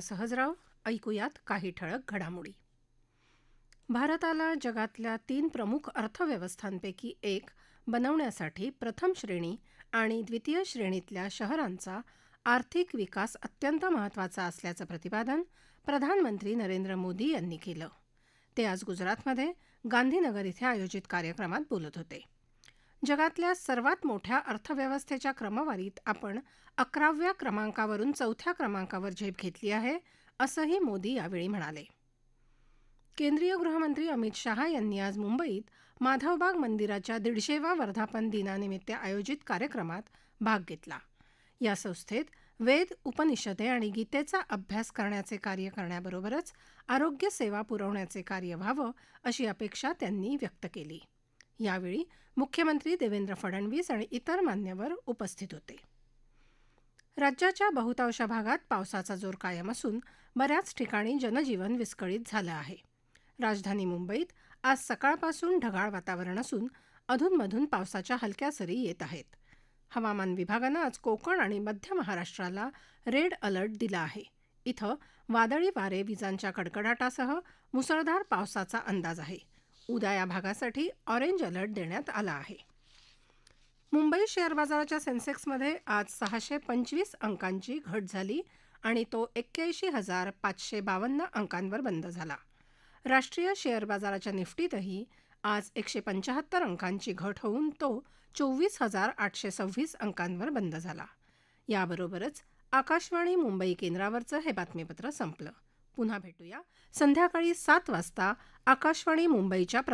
सहजराव ऐकूयात काही ठळक घडामोडी. भारताला जगातल्या तीन प्रमुख अर्थव्यवस्थांपैकी एक बनवण्यासाठी प्रथम श्रेणी आणि द्वितीय श्रेणीतल्या शहरांचा आर्थिक विकास अत्यंत महत्त्वाचा असल्याचं प्रतिपादन प्रधानमंत्री नरेंद्र मोदी यांनी केलं. ते आज गुजरातमध्ये गांधीनगर इथे आयोजित कार्यक्रमात बोलत होते. जगातल्या सर्वात मोठ्या अर्थव्यवस्थेच्या क्रमवारीत आपण अकराव्या क्रमांकावरून चौथ्या क्रमांकावर झेप घेतली आहे असंही मोदी यावेळी म्हणाले. केंद्रीय गृहमंत्री अमित शहा यांनी आज मुंबईत माधवबाग मंदिराच्या दीडशेवा वर्धापन दिनानिमित्त आयोजित कार्यक्रमात भाग घेतला. या संस्थेत वेद उपनिषदे आणि गीतेचा अभ्यास करण्याचे कार्य करण्याबरोबरच आरोग्य सेवा पुरवण्याचे कार्य व्हावं अशी अपेक्षा त्यांनी व्यक्त केली. यावेळी मुख्यमंत्री देवेंद्र फडणवीस आणि इतर मान्यवर उपस्थित होते. राज्याच्या बहुतांश भागात पावसाचा जोर कायम असून बऱ्याच ठिकाणी जनजीवन विस्कळीत झालं आहे. राजधानी मुंबईत आज सकाळपासून ढगाळ वातावरण असून अधूनमधून पावसाच्या हलक्या सरी येत आहेत. हवामान विभागानं आज कोकण आणि मध्य महाराष्ट्राला रेड अलर्ट दिला आहे. इथं वादळी वारे विजांच्या कडकडाटासह मुसळधार पावसाचा अंदाज आहे. उद्या या भागासाठी ऑरेंज अलर्ट देण्यात आला आहे. मुंबई शेअर बाजाराच्या सेन्सेक्समध्ये आज सहाशे पंचवीस अंकांची घट झाली आणि तो एक्क्याऐंशी हजार पाचशे बावन्न अंकांवर बंद झाला. राष्ट्रीय शेअर बाजाराच्या निफ्टीतही आज एकशे पंचाहत्तर अंकांची घट होऊन तो चोवीस हजार आठशे सव्वीस अंकांवर बंद झाला. याबरोबरच आकाशवाणी मुंबई केंद्रावरचं हे बातमीपत्र संपलं. पुन्हा भेटूया. संध्याकाळी सात वाजता आकाशवाणी मुंबईच्या